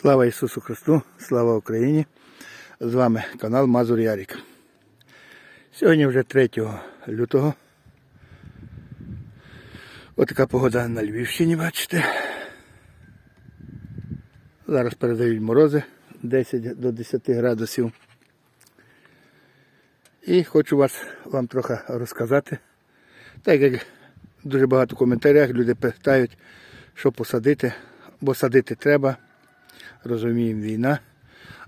Слава Ісусу Христу, слава Україні! З вами канал Мазур Ярік. Сьогодні вже 3 лютого. Отака погода на Львівщині, бачите. Зараз передають морози 10 до 10 градусів. І хочу вас вам трохи розказати. Так як дуже багато в коментарях люди питають, що посадити, бо садити треба. Розуміємо, війна,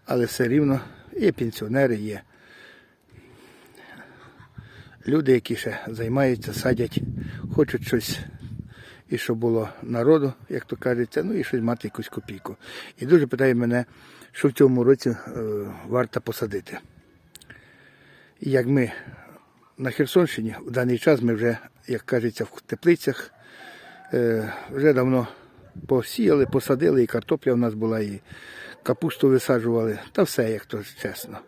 але все рівно є пенсіонери, є люди, які ще займаються, садять, хочуть щось, і щоб було народу, як то кажеться, ну і щось мати якусь копійку. І дуже питає мене, що в цьому році е, варто посадити. І як ми на Херсонщині в даний час ми вже, як кажеться, в теплицях е, вже давно посіяли, посадили, і картопля в нас була, і капусту висаджували, та все, як то чесно.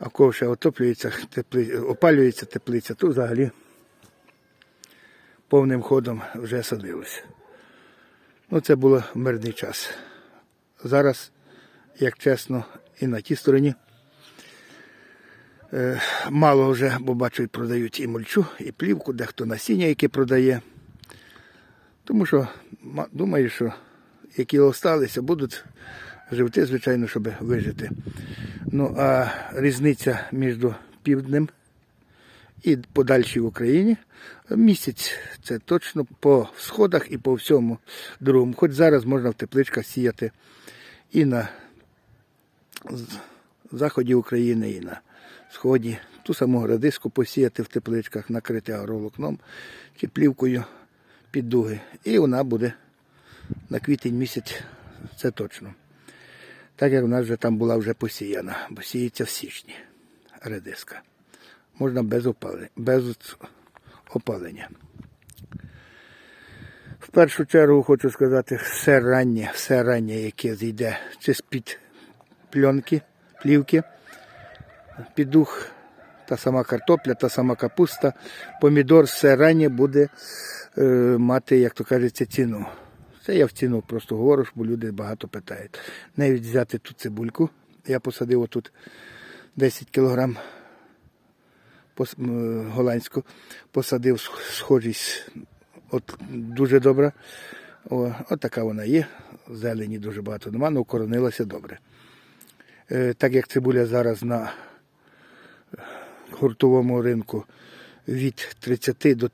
А кого ще отоплюється, тепли... опалюється теплиця, то взагалі повним ходом вже садилося. Ну, це було мирний час. Зараз, як чесно, і на тій стороні е, мало вже, бо бачу, і продають і мульчу, і плівку, дехто насіння, яке продає. Тому що думаю, що які залишилися, будуть живти, звичайно, щоб вижити. Ну а різниця між півднем і подальшій в Україні місяць це точно по сходах і по всьому другому. Хоч зараз можна в тепличках сіяти і на заході України, і на сході. Ту саму радиску посіяти в тепличках, накрити агроволокном чи плівкою під дуги. І вона буде на квітень місяць, це точно. Так як в нас вже там була вже посіяна, бо сіється в січні редиска. Можна без опалення. Без опалення. В першу чергу хочу сказати, все раннє, все раннє, яке зійде, це з-під пленки, плівки, підух, та сама картопля, та сама капуста, помідор, все раннє буде е, мати, як то кажеться, ціну. Це я в ціну просто говорю, бо люди багато питають. Навіть взяти ту цибульку. Я посадив отут 10 кілограм м, голландську, посадив схожість от, дуже добра. О, от така вона є. Зелені дуже багато нема, але укоронилася добре. Е, так як цибуля зараз на гуртовому ринку від 30 до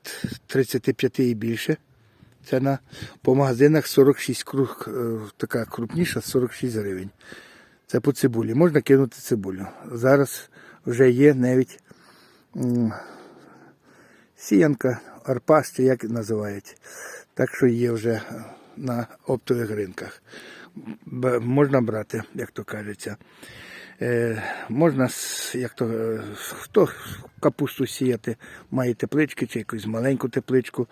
35 і більше. Ціна по магазинах 46 круг, е, така крупніша, 46 гривень. Це по цибулі. Можна кинути цибулю. Зараз вже є навіть сіянка, арпас, чи як називають. Так що є вже на оптових ринках. Можна брати, як то кажеться. Е, можна, як то, е, хто капусту сіяти, має теплички чи якусь маленьку тепличку,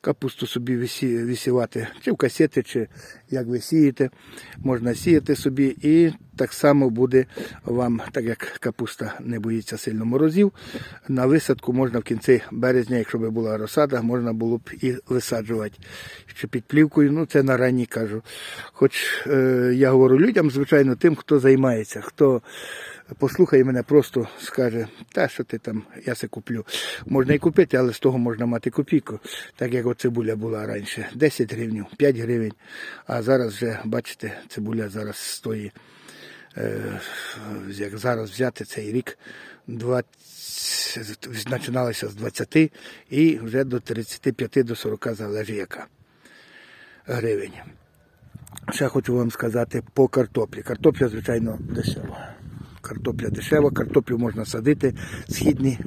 капусту собі висівати, чи в касети, чи як ви сієте, можна сіяти собі і так само буде вам, так як капуста не боїться сильно морозів, на висадку можна в кінці березня, якщо б була розсада, можна було б і висаджувати. Ще під плівкою, ну це на ранній кажу. Хоч е, я говорю людям, звичайно, тим, хто займається, хто послухає мене, просто скаже, та що ти там, я це куплю. Можна і купити, але з того можна мати копійку, так як цибуля була раніше. 10 гривень, 5 гривень. А зараз вже, бачите, цибуля зараз стоїть, е, як зараз взяти цей рік, 20, починалося з 20 і вже до 35 до 40 залежить яка гривень. Ще хочу вам сказати по картоплі. Картопля, звичайно, дешева. Картопля дешева, картоплю можна садити, східні,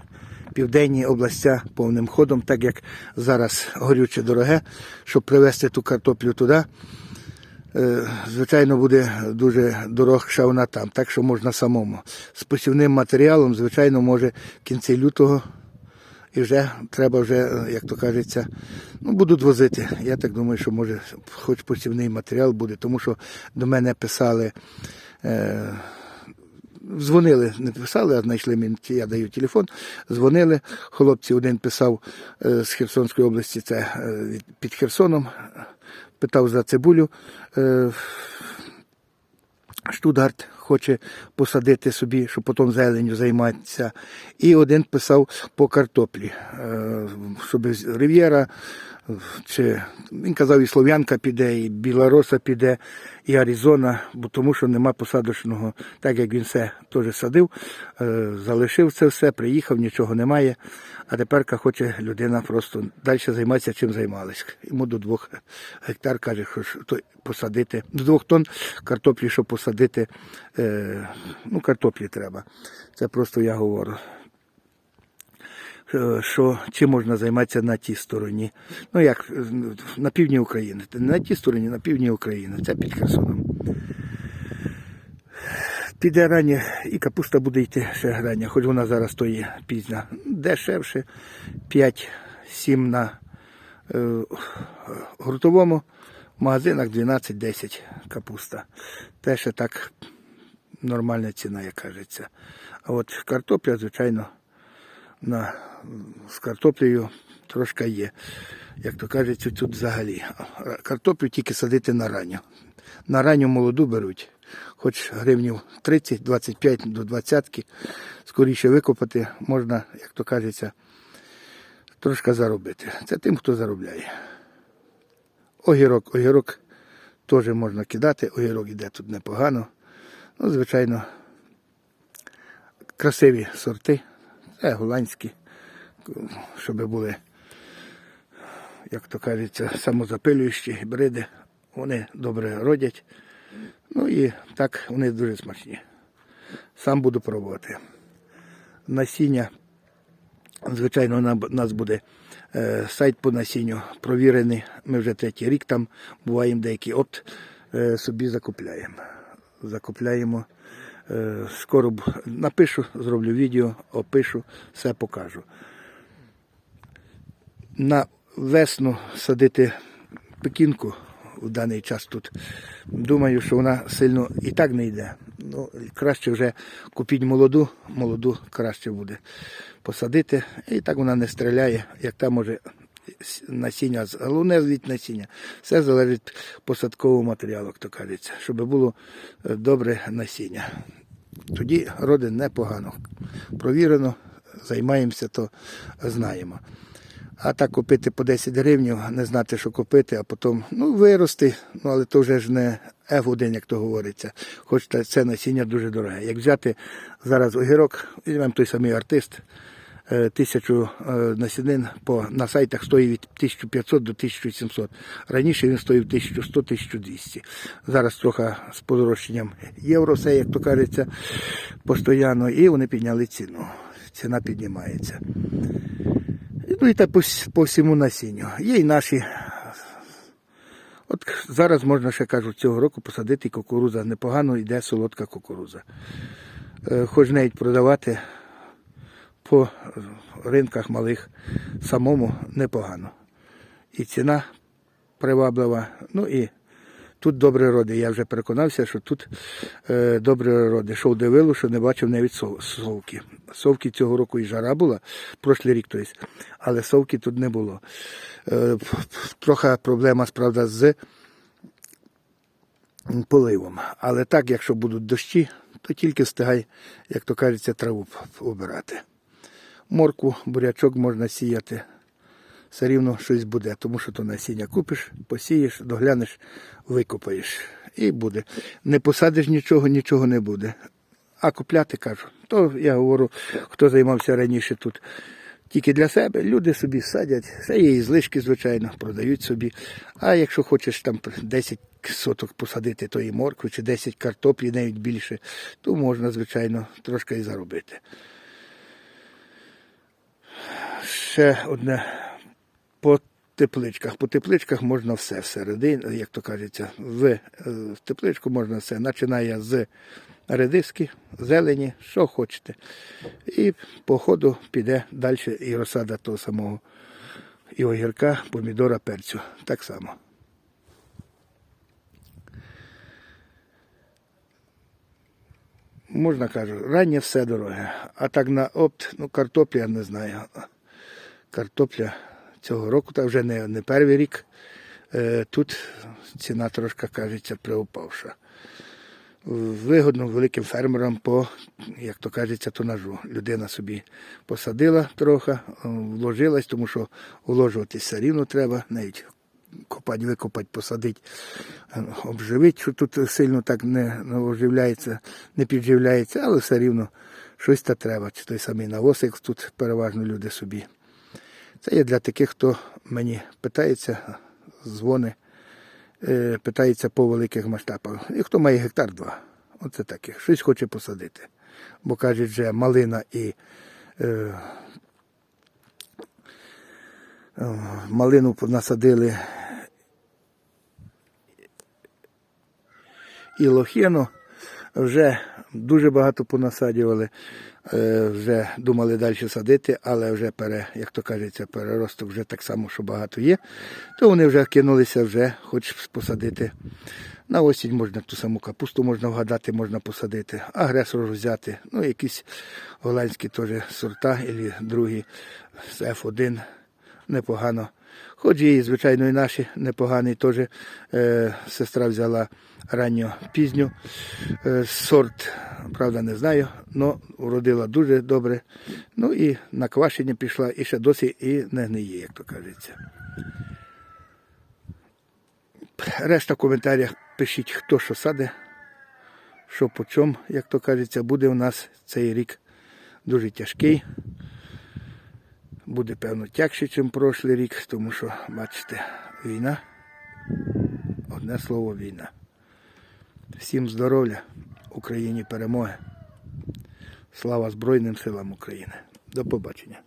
південні областя повним ходом, так як зараз горюче дороге, щоб привезти ту картоплю туди. е, Звичайно, буде дуже дорогша вона там, так що можна самому. З посівним матеріалом, звичайно, може в кінці лютого і вже треба вже, як то кажеться, ну будуть возити. Я так думаю, що може хоч посівний матеріал буде, тому що до мене писали. Е, Дзвонили, не писали, а знайшли мені, я даю телефон. Дзвонили. Хлопці один писав е, з Херсонської області, це е, під Херсоном, питав за цибулю. Е, Штутгарт хоче посадити собі, щоб потім зеленню займатися. І один писав по картоплі, щоб Рив'єра, чи він казав, і Слов'янка піде, і Білороса піде, і Аризона, бо тому що нема посадочного, так як він все теж садив, е, залишив це все, приїхав, нічого немає. А тепер хоче людина просто далі займатися, чим займалась. Йому до двох гектар каже, що то посадити, до двох тонн картоплі, щоб посадити, е, ну, картоплі треба. Це просто я говорю що чим можна займатися на тій стороні. Ну як е, на півдні України. На тій стороні, на півдні України. Це під Херсоном. Піде рання, і капуста буде йти ще рання, хоч вона зараз стоїть пізня. Дешевше 5-7 на е, гуртовому в магазинах 12-10 капуста. Те ще так нормальна ціна, як кажеться. А от картопля, звичайно, на, з картоплею трошки є. Як то кажеться, тут взагалі. Картоплю тільки садити на ранню. На ранню молоду беруть, хоч гривнів 30-25 до 20 скоріше викопати, можна, як то кажеться, трошки заробити. Це тим, хто заробляє. Огірок, огірок теж можна кидати, огірок іде тут непогано. Ну, звичайно, красиві сорти. Це голландські, щоб були, як то кажеться, самозапилюючі гібриди. Вони добре родять. Ну і так вони дуже смачні. Сам буду пробувати. Насіння, звичайно, у нас буде е, сайт по насінню провірений. Ми вже третій рік там буваємо деякі опт е, собі закупляємо. Закупляємо. Е, скоро напишу, зроблю відео, опишу, все покажу. На весну садити пекінку в даний час тут. Думаю, що вона сильно і так не йде. Ну, краще вже купіть молоду, молоду краще буде посадити. І так вона не стріляє, як там може насіння, головне від насіння. Все залежить від посадкового матеріалу, як то кажеться, щоб було е, добре насіння. Тоді роди непогано. Провірено, займаємося, то знаємо. А так купити по 10 гривень, не знати, що купити, а потім ну, вирости, ну але то вже ж не F1, як то говориться. Хоч це насіння дуже дороге. Як взяти зараз огірок, візьмемо той самий артист, тисячу е, насінин по, на сайтах стоїть від 1500 до 1700. Раніше він стоїв 1100-1200. Зараз трохи з подорожчанням євро, все, як то кажеться, постійно, і вони підняли ціну. Ціна піднімається. Ну і так по, по всьому насінню. Є і наші. От зараз можна ще кажуть, цього року посадити кукуруза. Непогано йде солодка кукуруза. Е, Хоч навіть продавати по ринках малих самому непогано. І ціна приваблива. Ну і тут добре роди. Я вже переконався, що тут е, добре роди. Шов дивило, що не бачив навіть сов- совки. Совки цього року і жара була, прошлий рік, тобто, але совки тут не було. Е, трохи проблема, справда, з поливом. Але так, якщо будуть дощі, то тільки встигай, як то кажеться, траву обирати. Морку, бурячок можна сіяти. Все рівно щось буде, тому що то насіння купиш, посієш, доглянеш, викопаєш. І буде. Не посадиш нічого, нічого не буде. А купляти кажу. То я говорю, хто займався раніше тут. Тільки для себе люди собі садять, все є злишки, звичайно, продають собі. А якщо хочеш там 10 соток посадити тої моркви чи 10 картоплі, навіть більше, то можна, звичайно, трошки і заробити. Ще одне по тепличках. По тепличках можна все всередині, як то кажеться, в, е, в тепличку можна все. Починає з редиски, зелені, що хочете. І по ходу піде далі і розсада того самого і огірка, помідора, перцю. Так само. Можна кажу, раннє все дороге. А так на опт, ну картопля, не знаю. Картопля цього року, та вже не, не перший рік. Е, тут ціна трошки кажеться приупавша. вигодно великим фермерам по, як то кажеться, тонажу. Людина собі посадила трохи, е, вложилась, тому що вложуватись все рівно треба, навіть копати, викопати, посадити, е, обживити, що тут сильно так не, оживляється, не підживляється, але все рівно щось та треба. Чи той самий навоз, як тут переважно люди собі. Це є для таких, хто мені питається, дзвони, е, питається по великих масштабах. І хто має гектар два. Оце таке. Щось хоче посадити. Бо кажуть, вже малина і е, е, малину насадили і лохіну. Вже дуже багато понасаджували, е, вже думали далі садити, але вже пере, як то кажеться, переросток вже так само, що багато є, то вони вже кинулися, вже хоч посадити. На осінь можна ту саму капусту можна вгадати, можна посадити, агресор взяти, ну якісь голландські теж сорта, або другі з F1 непогано. Хоч і, звичайно, і наші непоганий теж е, сестра взяла ранньо пізню е, сорт, правда, не знаю, але уродила дуже добре. Ну і на квашення пішла, і ще досі і не гниє, як то кажеться. Решта в коментарях пишіть, хто що саде, що по чому, як то кажеться, буде у нас цей рік дуже тяжкий. Буде, певно, тягше, ніж прошлий рік, тому що, бачите, війна. Одне слово війна. Всім здоров'я, Україні перемоги. Слава Збройним силам України. До побачення.